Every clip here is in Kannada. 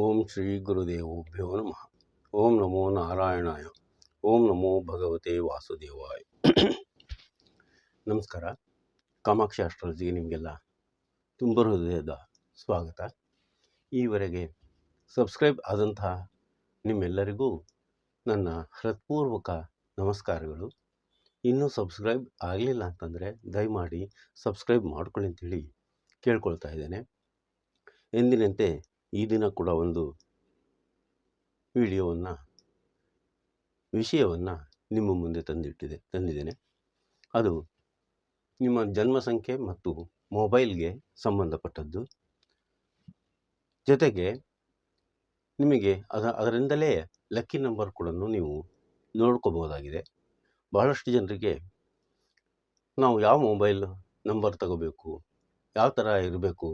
ಓಂ ಶ್ರೀ ಗುರುದೇವೋಭ್ಯೋ ನಮಃ ಓಂ ನಮೋ ನಾರಾಯಣಾಯ ಓಂ ನಮೋ ಭಗವತೆ ವಾಸುದೇವಾಯ ನಮಸ್ಕಾರ ಕಾಮಾಕ್ಷಿ ಅಸ್ಟ್ರಾಲಜಿಗೆ ನಿಮಗೆಲ್ಲ ತುಂಬ ಹೃದಯದ ಸ್ವಾಗತ. ಈವರೆಗೆ ಸಬ್ಸ್ಕ್ರೈಬ್ ಆದಂತಹ ನಿಮ್ಮೆಲ್ಲರಿಗೂ ನನ್ನ ಹೃತ್ಪೂರ್ವಕ ನಮಸ್ಕಾರಗಳು. ಇನ್ನೂ ಸಬ್ಸ್ಕ್ರೈಬ್ ಆಗಲಿಲ್ಲ ಅಂತಂದರೆ ದಯಮಾಡಿ ಸಬ್ಸ್ಕ್ರೈಬ್ ಮಾಡ್ಕೊಳ್ಳಿ ಅಂತೇಳಿ ಕೇಳ್ಕೊಳ್ತಾ ಇದ್ದೇನೆ. ಎಂದಿನಂತೆ ಈ ದಿನ ಕೂಡ ಒಂದು ವಿಡಿಯೋವನ್ನು, ವಿಷಯವನ್ನು ನಿಮ್ಮ ಮುಂದೆ ತಂದಿಟ್ಟಿದೆ, ತಂದಿದ್ದೇನೆ. ಅದು ನಿಮ್ಮ ಜನ್ಮ ಸಂಖ್ಯೆ ಮತ್ತು ಮೊಬೈಲ್ಗೆ ಸಂಬಂಧಪಟ್ಟದ್ದು. ಜೊತೆಗೆ ನಿಮಗೆ ಅದ, ಅದರಿಂದಲೇ ಲಕ್ಕಿ ನಂಬರ್ ಕೂಡ ನೀವು ನೋಡ್ಕೋಬೋದಾಗಿದೆ ಬಹಳಷ್ಟು ಜನರಿಗೆ ನಾವು ಯಾವ ಮೊಬೈಲ್ ನಂಬರ್ ತಗೋಬೇಕು, ಯಾವ ಥರ ಇರಬೇಕು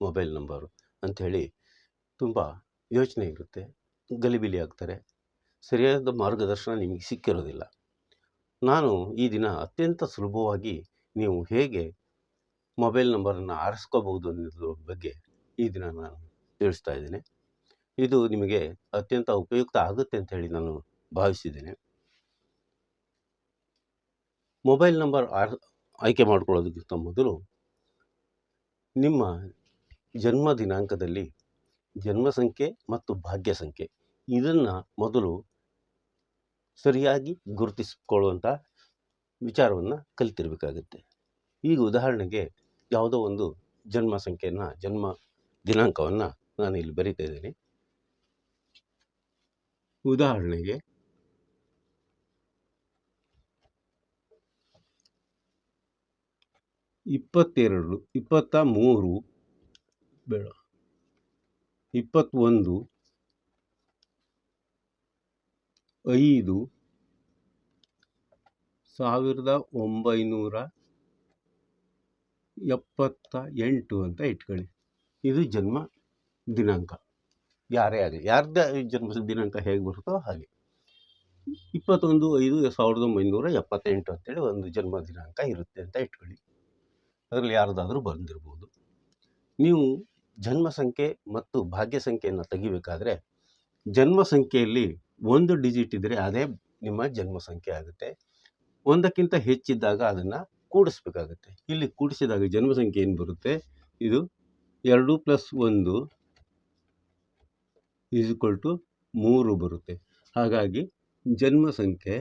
ಮೊಬೈಲ್ ನಂಬರು ಅಂಥೇಳಿ ತುಂಬ ಯೋಚನೆ ಇರುತ್ತೆ, ಗಲಿಬಿಲಿ ಆಗ್ತಾರೆ. ಸರಿಯಾದ ಮಾರ್ಗದರ್ಶನ ನಿಮಗೆ ಸಿಕ್ಕಿರೋದಿಲ್ಲ. ನಾನು ಈ ದಿನ ಅತ್ಯಂತ ಸುಲಭವಾಗಿ ನೀವು ಹೇಗೆ ಮೊಬೈಲ್ ನಂಬರನ್ನು ಆರಿಸ್ಕೋಬಹುದು ಅನ್ನೋದ್ರ ಬಗ್ಗೆ ಈ ದಿನ ನಾನು ತಿಳಿಸ್ತಾ ಇದ್ದೇನೆ. ಇದು ನಿಮಗೆ ಅತ್ಯಂತ ಉಪಯುಕ್ತ ಆಗುತ್ತೆ ಅಂತ ಹೇಳಿ ನಾನು ಭಾವಿಸಿದ್ದೇನೆ. ಮೊಬೈಲ್ ನಂಬರ್ ಆರ್, ಆಯ್ಕೆ ಮಾಡ್ಕೊಳ್ಳೋದಕ್ಕಿಂತ ಮೊದಲು ನಿಮ್ಮ ಜನ್ಮ ದಿನಾಂಕದಲ್ಲಿ ಜನ್ಮ ಸಂಖ್ಯೆ ಮತ್ತು ಭಾಗ್ಯ ಸಂಖ್ಯೆ ಇದನ್ನು ಮೊದಲು ಸರಿಯಾಗಿ ಗುರುತಿಸಿಕೊಳ್ಳುವಂಥ ವಿಚಾರವನ್ನು ಕಲಿತಿರಬೇಕಾಗುತ್ತೆ. ಈಗ ಉದಾಹರಣೆಗೆ ಯಾವುದೋ ಒಂದು ಜನ್ಮ ಸಂಖ್ಯೆಯನ್ನು ಜನ್ಮ ದಿನಾಂಕವನ್ನು ನಾನು ಇಲ್ಲಿ ಬರಿತಾ ಇದ್ದೀನಿ. ಉದಾಹರಣೆಗೆ ಇಪ್ಪತ್ತೆರಡು, ಇಪ್ಪತ್ತ ಮೂರು ಬೇಡ ಇಪ್ಪತ್ತೊಂದು, ಐದು, ಸಾವಿರದ ಒಂಬೈನೂರ ಎಪ್ಪತ್ತ ಎಂಟು ಅಂತ ಇಟ್ಕೊಳ್ಳಿ. ಇದು ಜನ್ಮ ದಿನಾಂಕ. ಯಾರೇ ಆಗಲಿ, ಯಾರ್ದೇ ಜನ್ಮ ದಿನಾಂಕ ಹೇಗೆ ಬರುತ್ತೋ ಹಾಗೆ. ಇಪ್ಪತ್ತೊಂದು, ಐದು, ಸಾವಿರದ ಒಂಬೈನೂರ ಎಪ್ಪತ್ತೆಂಟು ಅಂತೇಳಿ ಒಂದು ಜನ್ಮ ದಿನಾಂಕ ಇರುತ್ತೆ ಅಂತ ಇಟ್ಕೊಳ್ಳಿ. ಅದರಲ್ಲಿ ಯಾರ್ದಾದ್ರೂ ಬಂದಿರ್ಬೋದು. ನೀವು ಜನ್ಮ ಸಂಖ್ಯೆ ಮತ್ತು ಭಾಗ್ಯ ಸಂಖ್ಯೆಯನ್ನು ತೆಗಿಬೇಕಾದ್ರೆ ಜನ್ಮ ಸಂಖ್ಯೆಯಲ್ಲಿ ಒಂದು ಡಿಜಿಟ್ ಇದ್ದರೆ ಅದೇ ನಿಮ್ಮ ಜನ್ಮ ಸಂಖ್ಯೆ ಆಗುತ್ತೆ. ಒಂದಕ್ಕಿಂತ ಹೆಚ್ಚಿದ್ದಾಗ ಅದನ್ನು ಕೂಡಿಸ್ಬೇಕಾಗುತ್ತೆ. ಇಲ್ಲಿ ಕೂಡಿಸಿದಾಗ ಜನ್ಮ ಸಂಖ್ಯೆ ಏನು ಬರುತ್ತೆ? ಇದು ಎರಡು ಪ್ಲಸ್ ಒಂದು ಈಕ್ವಲ್ ಟು ಮೂರು ಬರುತ್ತೆ. ಹಾಗಾಗಿ ಜನ್ಮ ಸಂಖ್ಯೆ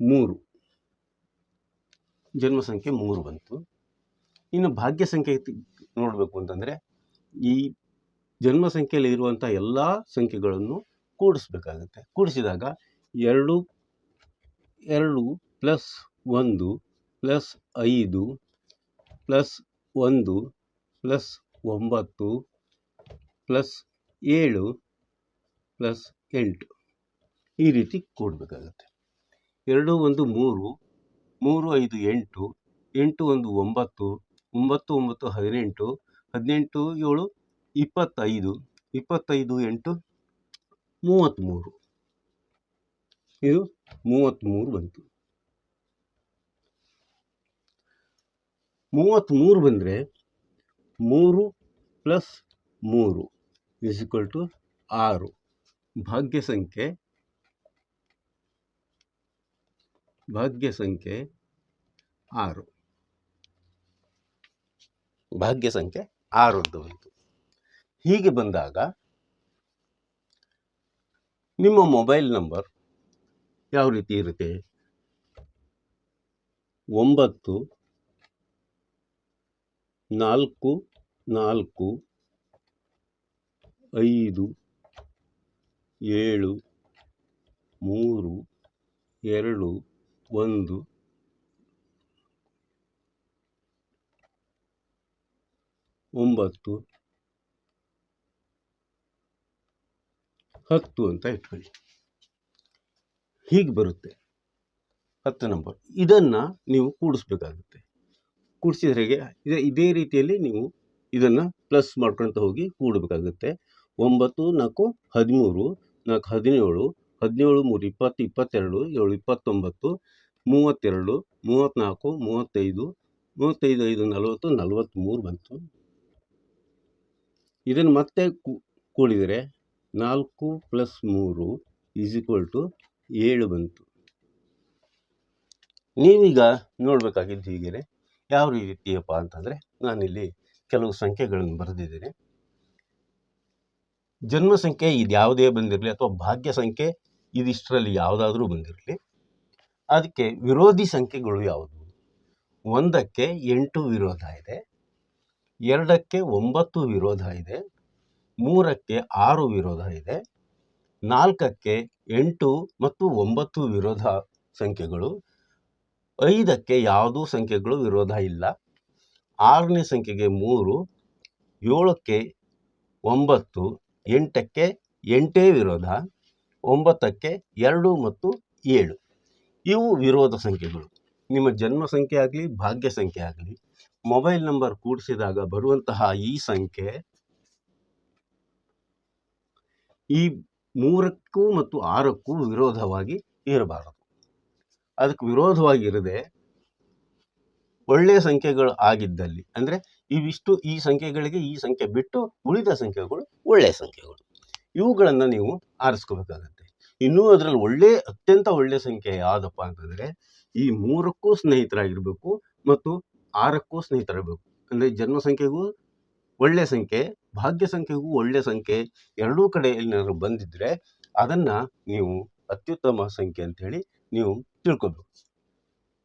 ಮೂರು. ಜನ್ಮ ಸಂಖ್ಯೆ ಮೂರು ಬಂತು. ಇನ್ನು ಭಾಗ್ಯ ಸಂಖ್ಯೆ ನೋಡಬೇಕು ಅಂತಂದರೆ ಈ ಜನ್ಮ ಸಂಖ್ಯೆಯಲ್ಲಿ ಇರುವಂಥ ಎಲ್ಲ ಸಂಖ್ಯೆಗಳನ್ನು ಕೂಡಿಸ್ಬೇಕಾಗುತ್ತೆ. ಕೂಡಿಸಿದಾಗ ಎರಡು ಎರಡು ಪ್ಲಸ್ ಒಂದು ಪ್ಲಸ್ ಐದು ಪ್ಲಸ್ ಒಂದು ಪ್ಲಸ್ ಒಂಬತ್ತು ಪ್ಲಸ್ ಏಳು ಪ್ಲಸ್ ಎಂಟು ಈ ರೀತಿ ಕೂಡಬೇಕಾಗತ್ತೆ. ಎರಡು, ಒಂದು, ಮೂರು ಮೂರು ಐದು ಎಂಟು ಎಂಟು ಒಂದು ಒಂಬತ್ತು ಒಂಬತ್ತು ಒಂಬತ್ತು ಹದಿನೆಂಟು ಹದಿನೆಂಟು ಏಳು, ಇಪ್ಪತ್ತೈದು ಇಪ್ಪತ್ತೈದು ಎಂಟು, ಮೂವತ್ತ್ಮೂರು. ಇದು ಮೂವತ್ತ್ಮೂರು ಬಂತು. ಮೂವತ್ತ್ಮೂರು ಬಂದರೆ ಮೂರು ಪ್ಲಸ್ ಮೂರು ಇಸ್ ಈಕ್ವಲ್ ಟು ಆರು. ಭಾಗ್ಯ ಸಂಖ್ಯೆ ಭಾಗ್ಯ ಸಂಖ್ಯೆ ಆರು. ಭಾಗ್ಯ ಸಂಖ್ಯೆ ಆರು ಅಂತ ಬಂತು. ಹೀಗೆ ಬಂದಾಗ ನಿಮ್ಮ ಮೊಬೈಲ್ ನಂಬರ್ ಯಾವ ರೀತಿ ಇರುತ್ತೆ? ಒಂಬತ್ತು, ನಾಲ್ಕು ನಾಲ್ಕು, ಐದು, ಏಳು, ಮೂರು, ಎರಡು ಒಂದು ಒಂಬತ್ತು ಹತ್ತು ಅಂತ ಇಟ್ಕೊಳ್ಳಿ. ಹೀಗೆ ಬರುತ್ತೆ. ಹತ್ತು ನಂಬರ್ ಇದನ್ನು ನೀವು ಕೂಡಿಸ್ಬೇಕಾಗುತ್ತೆ. ಕೂಡಿಸಿದ್ರೆ ಇದೇ ಇದೇ ರೀತಿಯಲ್ಲಿ ನೀವು ಇದನ್ನು ಪ್ಲಸ್ ಮಾಡ್ಕೊಳ್ತಾ ಹೋಗಿ ಕೂಡಬೇಕಾಗುತ್ತೆ. ಒಂಬತ್ತು, ನಾಲ್ಕು, ಹದಿಮೂರು, ನಾಲ್ಕು, ಹದಿನೇಳು ಹದಿನೇಳು, ಮೂರು, ಇಪ್ಪತ್ತು, ಇಪ್ಪತ್ತೆರಡು, ಏಳು, ಇಪ್ಪತ್ತೊಂಬತ್ತು ಮೂವತ್ತೆರಡು, ಮೂವತ್ತ್ನಾಲ್ಕು, ಮೂವತ್ತೈದು ಮೂವತ್ತೈದು, ಐದು, ನಲವತ್ತು, ನಲವತ್ತ್ಮೂರು ಬಂತು. ಇದನ್ನು ಮತ್ತೆ ಕೂಡಿದರೆ ನಾಲ್ಕು ಪ್ಲಸ್ ಮೂರು ಈಸ್ ಈಕ್ವಲ್ ಟು ಏಳು ಬಂತು. ನೀವೀಗ ನೋಡಬೇಕಾಗಿದ್ದು ಹೀಗೆ ಯಾವ ರೀತಿಯಪ್ಪ ಅಂತಂದರೆ ನಾನಿಲ್ಲಿ ಕೆಲವು ಸಂಖ್ಯೆಗಳನ್ನು ಬರೆದಿದ್ದೇನೆ. ಜನ್ಮ ಸಂಖ್ಯೆ ಇದು ಯಾವುದೇ ಬಂದಿರಲಿ ಅಥವಾ ಭಾಗ್ಯ ಸಂಖ್ಯೆ ಇದಿಷ್ಟರಲ್ಲಿ ಯಾವುದಾದ್ರೂ ಬಂದಿರಲಿ. ಅದಕ್ಕೆ ವಿರೋಧಿ ಸಂಖ್ಯೆಗಳು ಯಾವುದು? ಒಂದಕ್ಕೆ ಎಂಟು ವಿರೋಧ ಇದೆ, ಎರಡಕ್ಕೆ ಒಂಬತ್ತು ವಿರೋಧ ಇದೆ, ಮೂರಕ್ಕೆ ಆರು ವಿರೋಧ ಇದೆ, ನಾಲ್ಕಕ್ಕೆ ಎಂಟು ಮತ್ತು ಒಂಬತ್ತು ವಿರೋಧ ಸಂಖ್ಯೆಗಳು, ಐದಕ್ಕೆ ಯಾವುದೂ ಸಂಖ್ಯೆಗಳು ವಿರೋಧ ಇಲ್ಲ, ಆರನೇ ಸಂಖ್ಯೆಗೆ ಮೂರು, ಏಳಕ್ಕೆ ಒಂಬತ್ತು, ಎಂಟಕ್ಕೆ ಎಂಟೇ ವಿರೋಧ, ಒಂಬತ್ತಕ್ಕೆ ಎರಡು ಮತ್ತು ಏಳು. ಇವು ವಿರೋಧ ಸಂಖ್ಯೆಗಳು. ನಿಮ್ಮ ಜನ್ಮ ಸಂಖ್ಯೆ ಆಗಲಿ, ಭಾಗ್ಯ ಸಂಖ್ಯೆ ಆಗಲಿ, ಮೊಬೈಲ್ ನಂಬರ್ ಕೂಡಿಸಿದಾಗ ಬರುವಂತಹ ಈ ಸಂಖ್ಯೆ ಈ ಮೂರಕ್ಕೂ ಮತ್ತು ಆರಕ್ಕೂ ವಿರೋಧವಾಗಿ ಇರಬಾರದು. ಅದಕ್ಕೆ ವಿರೋಧವಾಗಿ ಇರದೆ ಒಳ್ಳೆಯ ಸಂಖ್ಯೆಗಳು ಆಗಿದ್ದಲ್ಲಿ, ಅಂದರೆ ಇವಿಷ್ಟು ಈ ಸಂಖ್ಯೆಗಳಿಗೆ ಈ ಸಂಖ್ಯೆ ಬಿಟ್ಟು ಉಳಿದ ಸಂಖ್ಯೆಗಳು ಒಳ್ಳೆಯ ಸಂಖ್ಯೆಗಳು. ಇವುಗಳನ್ನು ನೀವು ಆರಿಸ್ಕೋಬೇಕಾಗತ್ತೆ. ಇನ್ನೂ ಅದರಲ್ಲಿ ಒಳ್ಳೆ, ಅತ್ಯಂತ ಒಳ್ಳೆ ಸಂಖ್ಯೆ ಯಾವುದಪ್ಪ ಅಂತಂದರೆ, ಈ ಮೂರಕ್ಕೂ ಸ್ನೇಹಿತರಾಗಿರಬೇಕು ಮತ್ತು ಆರಕ್ಕೂ ಸ್ನೇಹಿತರಾಗಬೇಕು ಅಂದರೆ ಜನ್ಮ ಸಂಖ್ಯೆಗೂ ಒಳ್ಳೆಯ ಸಂಖ್ಯೆ, ಭಾಗ್ಯ ಸಂಖ್ಯೆಗೂ ಒಳ್ಳೆಯ ಸಂಖ್ಯೆ ಎರಡೂ ಕಡೆ ಏನಾದ್ರು ಬಂದಿದ್ದರೆ ಅದನ್ನು ನೀವು ಅತ್ಯುತ್ತಮ ಸಂಖ್ಯೆ ಅಂತ ಹೇಳಿ ನೀವು ತಿಳ್ಕೊಬೇಕು.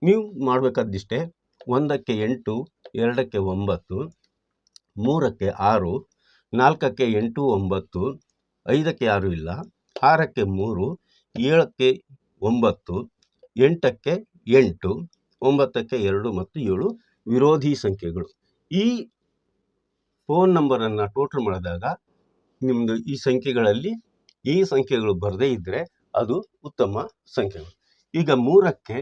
ನೀವು ಮಾಡಬೇಕಾದಿಷ್ಟೇ ಒಂದಕ್ಕೆ ಎಂಟು, ಎರಡಕ್ಕೆ ಒಂಬತ್ತು, ಮೂರಕ್ಕೆ ಆರು, ನಾಲ್ಕಕ್ಕೆ ಎಂಟು, ಒಂಬತ್ತು, ಐದಕ್ಕೆ ಯಾರು ಇಲ್ಲ. ಆರಕ್ಕೆ ಮೂರು, ಏಳಕ್ಕೆ ಒಂಬತ್ತು, ಎಂಟಕ್ಕೆ ಎಂಟು, ಒಂಬತ್ತಕ್ಕೆ ಎರಡು ಮತ್ತು ಏಳು ವಿರೋಧಿ ಸಂಖ್ಯೆಗಳು. ಈ ಫೋನ್ ನಂಬರನ್ನು ಟೋಟಲ್ ಮಾಡಿದಾಗ ನಿಮ್ಮದು ಈ ಸಂಖ್ಯೆಗಳಲ್ಲಿ ಈ ಸಂಖ್ಯೆಗಳು ಬರದೇ ಇದ್ದರೆ ಅದು ಉತ್ತಮ ಸಂಖ್ಯೆಗಳು. ಈಗ ಮೂರಕ್ಕೆ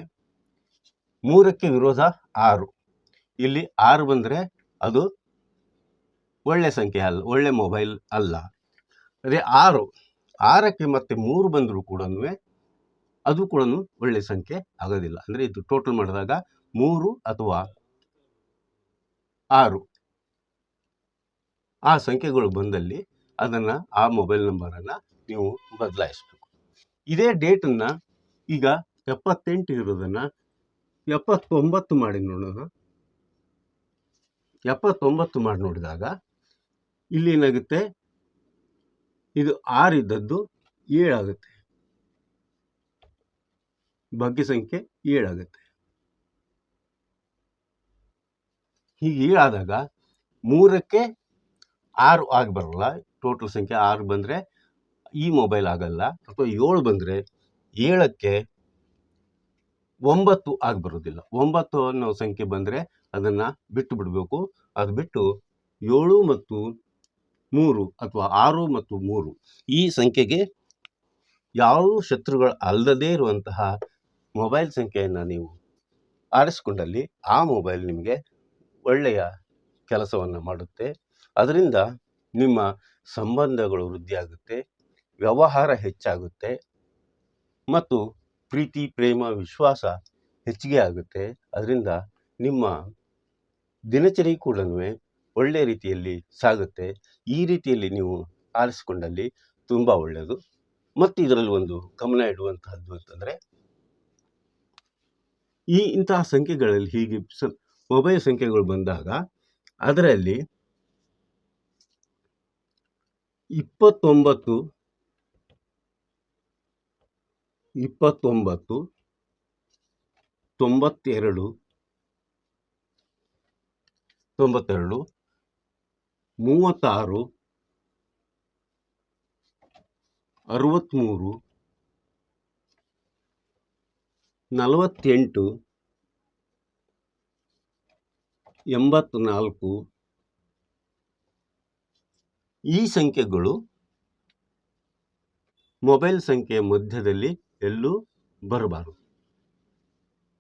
ಮೂರಕ್ಕೆ ವಿರೋಧ ಆರು. ಇಲ್ಲಿ ಆರು ಬಂದರೆ ಅದು ಒಳ್ಳೆ ಸಂಖ್ಯೆ ಅಲ್ಲ, ಒಳ್ಳೆ ಮೊಬೈಲ್ ಅಲ್ಲ. ಅದೇ ಆರು ಆರಕ್ಕೆ ಮತ್ತೆ ಮೂರು ಬಂದರೂ ಕೂಡ ಅದು ಕೂಡ ಒಳ್ಳೆ ಸಂಖ್ಯೆ ಆಗೋದಿಲ್ಲ. ಅಂದರೆ ಇದು ಟೋಟಲ್ ಮಾಡಿದಾಗ ಮೂರು ಅಥವಾ ಆರು. ಆ ಸಂಖ್ಯೆಗಳು ಬಂದಲ್ಲಿ ಅದನ್ನು ಆ ಮೊಬೈಲ್ ನಂಬರನ್ನು ನೀವು ಬದಲಾಯಿಸಬೇಕು. ಇದೇ ಡೇಟನ್ನು ಈಗ ಎಪ್ಪತ್ತೆಂಟು ಇರೋದನ್ನು ಎಪ್ಪತ್ತೊಂಬತ್ತು ಮಾಡಿ ನೋಡೋಣ. ಎಪ್ಪತ್ತೊಂಬತ್ತು ಮಾಡಿ ನೋಡಿದಾಗ ಇಲ್ಲಿ ಏನಾಗುತ್ತೆ? ಇದು ಆರಿದ್ದದ್ದು ಏಳಾಗುತ್ತೆ. ಭಾಗ್ಯ ಸಂಖ್ಯೆ ಏಳಾಗುತ್ತೆ. ಹೀಗೆ ಏಳಾದಾಗ ಮೂರಕ್ಕೆ ಆರು ಆಗಿ ಬರಲ್ಲ. ಟೋಟಲ್ ಸಂಖ್ಯೆ ಆರು ಬಂದರೆ ಈ ಮೊಬೈಲ್ ಆಗಲ್ಲ. ಅಥವಾ ಏಳು ಬಂದರೆ ಏಳಕ್ಕೆ ಒಂಬತ್ತು ಆಗಿ ಬರೋದಿಲ್ಲ ಒಂಬತ್ತು ಅನ್ನೋ ಸಂಖ್ಯೆ ಬಂದರೆ ಅದನ್ನು ಬಿಟ್ಟು ಬಿಡಬೇಕು. ಅದು ಬಿಟ್ಟು ಏಳು ಮತ್ತು ಮೂರು ಅಥವಾ ಆರು ಮತ್ತು ಮೂರು. ಈ ಸಂಖ್ಯೆಗೆ ಯಾವ ಶತ್ರುಗಳು ಅಲ್ಲದೇ ಇರುವಂತಹ ಮೊಬೈಲ್ ಸಂಖ್ಯೆಯನ್ನು ನೀವು ಆರಿಸಿಕೊಂಡಲ್ಲಿ ಆ ಮೊಬೈಲ್ ನಿಮಗೆ ಒಳ್ಳೆಯ ಕೆಲಸವನ್ನು ಮಾಡುತ್ತೆ. ಅದರಿಂದ ನಿಮ್ಮ ಸಂಬಂಧಗಳು ವೃದ್ಧಿಯಾಗುತ್ತೆ, ವ್ಯವಹಾರ ಹೆಚ್ಚಾಗುತ್ತೆ ಮತ್ತು ಪ್ರೀತಿ, ಪ್ರೇಮ, ವಿಶ್ವಾಸ ಹೆಚ್ಚಿಗೆ ಆಗುತ್ತೆ. ಅದರಿಂದ ನಿಮ್ಮ ದಿನಚರಿ ಕೂಡ ಒಳ್ಳೆಯ ರೀತಿಯಲ್ಲಿ ಸಾಗುತ್ತೆ. ಈ ರೀತಿಯಲ್ಲಿ ನೀವು ಆರಿಸಿಕೊಂಡಲ್ಲಿ ತುಂಬ ಒಳ್ಳೆಯದು ಮತ್ತು ಇದರಲ್ಲಿ ಒಂದು ಗಮನ ಇಡುವಂತಹದ್ದು ಅಂತಂದರೆ, ಈ ಇಂತಹ ಸಂಖ್ಯೆಗಳಲ್ಲಿ ಹೀಗೆ ಮೊಬೈಲ್ ಸಂಖ್ಯೆಗಳು ಬಂದಾಗ ಅದರಲ್ಲಿ ಇಪ್ಪತ್ತೊಂಬತ್ತು ಇಪ್ಪತ್ತೊಂಬತ್ತು, ತೊಂಬತ್ತೆರಡು ತೊಂಬತ್ತೆರಡು ಮೂವತ್ತಾರು ಅರವತ್ತ್ಮೂರು ನಲವತ್ತೆಂಟು, ಎಂಬತ್ನಾಲ್ಕು. ಈ ಸಂಖ್ಯೆಗಳು ಮೊಬೈಲ್ ಸಂಖ್ಯೆಯ ಮಧ್ಯದಲ್ಲಿ ಎಲ್ಲೂ ಬರಬಾರ್ದು.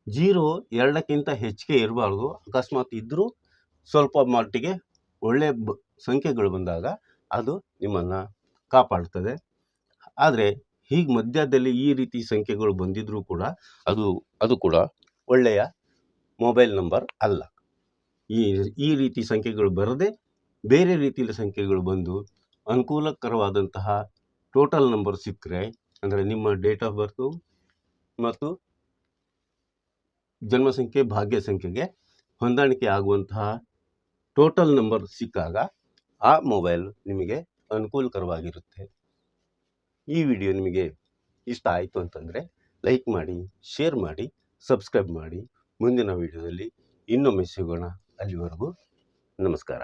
ಜೀರೋ ಎರಡಕ್ಕಿಂತ ಹೆಚ್ಚಿಗೆ ಇರಬಾರ್ದು. ಅಕಸ್ಮಾತ್ ಇದ್ದರೂ ಸ್ವಲ್ಪ ಮಟ್ಟಿಗೆ ಒಳ್ಳೆಯ ಬ ಸಂಖ್ಯೆಗಳು ಬಂದಾಗ ಅದು ನಿಮ್ಮನ್ನು ಕಾಪಾಡ್ತದೆ ಆದರೆ ಹೀಗೆ ಮಧ್ಯದಲ್ಲಿ ಈ ರೀತಿ ಸಂಖ್ಯೆಗಳು ಬಂದಿದ್ದರೂ ಕೂಡ ಅದು ಅದು ಕೂಡ ಒಳ್ಳೆಯ ಮೊಬೈಲ್ ನಂಬರ್ ಅಲ್ಲ. ಈ ಈ ರೀತಿ ಸಂಖ್ಯೆಗಳು ಬರದೆ ಬೇರೆ ರೀತಿಯ ಸಂಖ್ಯೆಗಳು ಬಂದು ಅನುಕೂಲಕರವಾದಂತಹ ಟೋಟಲ್ ನಂಬರ್ ಸಿಕ್ಕರೆ, ಅಂದರೆ ನಿಮ್ಮ ಡೇಟ್ ಆಫ್ ಬರ್ತು ಮತ್ತು ಜನ್ಮಸಂಖ್ಯೆ ಭಾಗ್ಯ ಸಂಖ್ಯೆಗೆ ಹೊಂದಾಣಿಕೆ ಆಗುವಂತಹ ಟೋಟಲ್ ನಂಬರ್ ಸಿಕ್ಕಾಗ ಆ ಮೊಬೈಲ್ ನಿಮಗೆ ಅನುಕೂಲಕರವಾಗಿರುತ್ತೆ. ಈ ವಿಡಿಯೋ ನಿಮಗೆ ಇಷ್ಟ ಆಯಿತು ಅಂತಂದರೆ ಲೈಕ್ ಮಾಡಿ ಶೇರ್ ಮಾಡಿ ಸಬ್ಸ್ಕ್ರೈಬ್ ಮಾಡಿ. ಮುಂದಿನ ವಿಡಿಯೋದಲ್ಲಿ ಇನ್ನೊಮ್ಮೆ ಸಿಗೋಣ. ಅಲ್ಲಿವರೆಗೂ ನಮಸ್ಕಾರ.